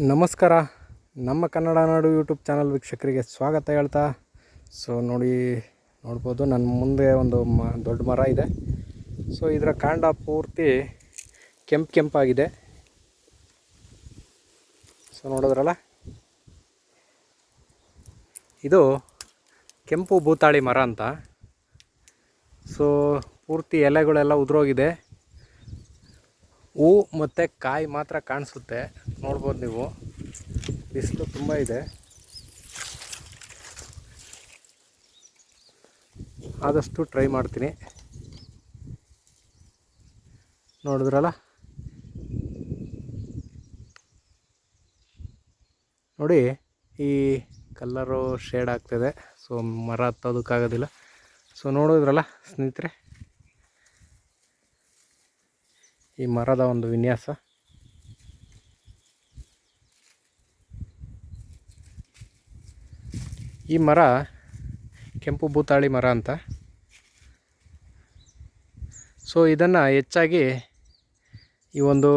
ನಮಸ್ಕಾರ. ನಮ್ಮ ಕನ್ನಡ ನಾಡು YouTube channel ವೀಕ್ಷಕರಿಗೆ ಸ್ವಾಗತ ಹೇಳ್ತಾ. ಸೊ ನೋಡಿ, ನೋಡ್ಬೋದು ನನ್ನ ಮುಂದೆ ಒಂದು ಮ, ದೊಡ್ಡ ಮರ ಇದೆ. ಸೊ ಇದರ ಕಾಂಡ ಪೂರ್ತಿ ಕೆಂಪು ಕೆಂಪಾಗಿದೆ. ಸೊ ನೋಡಿದ್ರಲ್ಲ? ಇದು ಕೆಂಪು ಭೂತಾಳಿ ಮರ ಅಂತ. ಸೊ ಪೂರ್ತಿ ಎಲೆಗಳೆಲ್ಲ ಉದುರೋಗಿದೆ. ಹೂ ಮತ್ತು ಕಾಯಿ ಮಾತ್ರ ಕಾಣಿಸುತ್ತೆ. ನೋಡ್ಬೋದು ನೀವು. ಬಿಸಿಲು ತುಂಬ ಇದೆ. ಆದಷ್ಟು ಟ್ರೈ ಮಾಡ್ತೀನಿ. ನೋಡಿದ್ರಲ್ಲ? ನೋಡಿ, ಈ ಕಲ್ಲರು ಶೇಡ್ ಆಗ್ತಿದೆ. ಸೊ ಮರ ಹತ್ತೋದಕ್ಕಾಗೋದಿಲ್ಲ. ಸೊ ನೋಡಿದ್ರಲ್ಲ ಸ್ನೇಹಿತರೆ? ಈ ಮರದ ಒಂದು ವಿನ್ಯಾಸ. ಈ ಮರ ಕೆಂಪು ಭೂತಾಳಿ ಮರ ಅಂತ. ಸೊ ಇದನ್ನು ಹೆಚ್ಚಾಗಿ ಈ ಒಂದು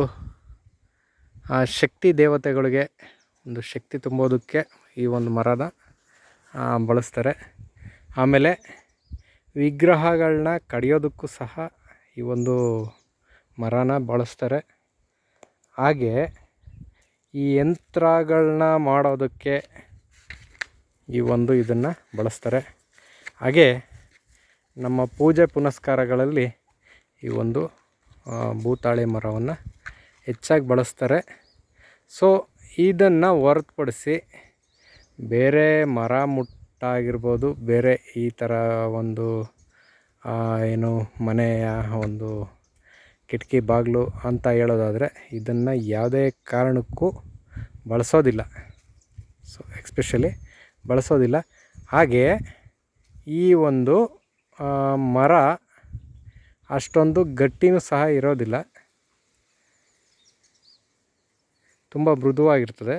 ಶಕ್ತಿ ದೇವತೆಗಳಿಗೆ, ಒಂದು ಶಕ್ತಿ ತುಂಬೋದಕ್ಕೆ ಈ ಒಂದು ಮರದ ಬಳಸ್ತಾರೆ. ಆಮೇಲೆ ವಿಗ್ರಹಗಳನ್ನ ಕಡಿಯೋದಕ್ಕೂ ಸಹ ಈ ಒಂದು ಮರನ ಬಳಸ್ತಾರೆ. ಹಾಗೆ ಈ ಯಂತ್ರಗಳನ್ನ ಮಾಡೋದಕ್ಕೆ ಈ ಒಂದು ಇದನ್ನು ಬಳಸ್ತಾರೆ. ಹಾಗೆ ನಮ್ಮ ಪೂಜೆ ಪುನಸ್ಕಾರಗಳಲ್ಲಿ ಈ ಒಂದು ಭೂತಾಳೆ ಮರವನ್ನು ಹೆಚ್ಚಾಗಿ ಬಳಸ್ತಾರೆ. ಸೊ, ಇದನ್ನು ಹೊರತುಪಡಿಸಿ ಬೇರೆ ಮರ ಮುಟ್ಟಾಗಿರ್ಬೋದು, ಬೇರೆ ಈ ಥರ ಒಂದು ಏನು ಮನೆಯ ಒಂದು ಕಿಟಕಿ ಬಾಗಿಲು ಅಂತ ಹೇಳೋದಾದರೆ ಇದನ್ನು ಯಾವುದೇ ಕಾರಣಕ್ಕೂ ಬಳಸೋದಿಲ್ಲ. So especially ಬಳಸೋದಿಲ್ಲ. ಹಾಗೆ ಈ ಒಂದು ಮರ ಅಷ್ಟೊಂದು ಗಟ್ಟಿನೂ ಸಹ ಇರೋದಿಲ್ಲ. ತುಂಬ ಮೃದುವಾಗಿರ್ತದೆ.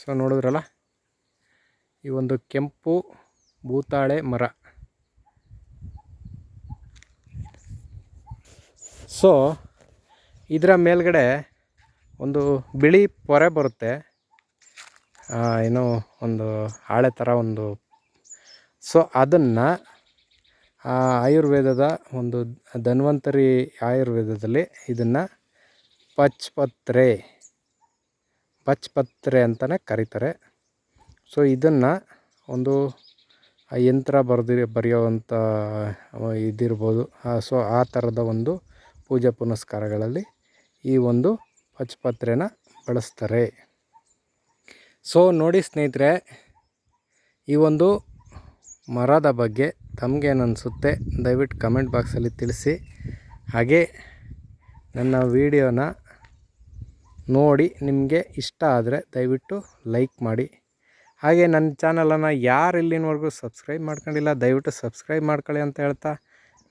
ಸೊ ನೋಡಿದ್ರಲ್ಲ? ಈ ಒಂದು ಕೆಂಪು ಭೂತಾಳೆ ಮರ. ಸೊ ಇದರ ಮೇಲ್ಗಡೆ ಒಂದು ಬಿಳಿ ಪೊರೆ ಬರುತ್ತೆ. ಏನೋ ಒಂದು ಹಾಳೆ ಥರ ಒಂದು. ಸೊ ಅದನ್ನು ಆಯುರ್ವೇದದ ಒಂದು ಧನ್ವಂತರಿ ಆಯುರ್ವೇದದಲ್ಲಿ ಇದನ್ನು ಪಚ್ಪತ್ರೆ. ಪಚ್ಪತ್ರೆ ಅಂತಲೇ ಕರೀತಾರೆ. ಸೊ ಇದನ್ನು ಒಂದು ಯಂತ್ರ ಬರೆದಿ ಬರೆಯೋವಂಥ ಇದಿರ್ಬೋದು. ಸೊ ಆ ಥರದ ಒಂದು ಪೂಜೆ ಪುನಸ್ಕಾರಗಳಲ್ಲಿ ಈ ಒಂದು ಪಚ್ಪತ್ರೆನ ಬಳಸ್ತಾರೆ. ಸೊ ನೋಡಿ ಸ್ನೇಹಿತರೆ, ಈ ಒಂದು ಮರದ ಬಗ್ಗೆ ತಮಗೆ ನನ್ನ ಅನ್ಸುತ್ತೆ ದಯವಿಟ್ಟು ಕಮೆಂಟ್ ಬಾಕ್ಸಲ್ಲಿ ತಿಳಿಸಿ. ಹಾಗೆ ನನ್ನ ವಿಡಿಯೋನ ನೋಡಿ ನಿಮಗೆ ಇಷ್ಟ ಆದರೆ ದಯವಿಟ್ಟು ಲೈಕ್ ಮಾಡಿ. ಹಾಗೆ ನನ್ನ ಚಾನಲನ್ನು ಯಾರು ಇಲ್ಲಿನವರೆಗೂ ಸಬ್ಸ್ಕ್ರೈಬ್ ಮಾಡ್ಕೊಂಡಿಲ್ಲ, ದಯವಿಟ್ಟು ಸಬ್ಸ್ಕ್ರೈಬ್ ಮಾಡ್ಕೊಳ್ಳಿ ಅಂತ ಹೇಳ್ತಾ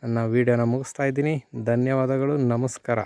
ನನ್ನ ವೀಡಿಯೋನ ಮುಗಿಸ್ತಾ ಇದ್ದೀನಿ. ಧನ್ಯವಾದಗಳು. ನಮಸ್ಕಾರ.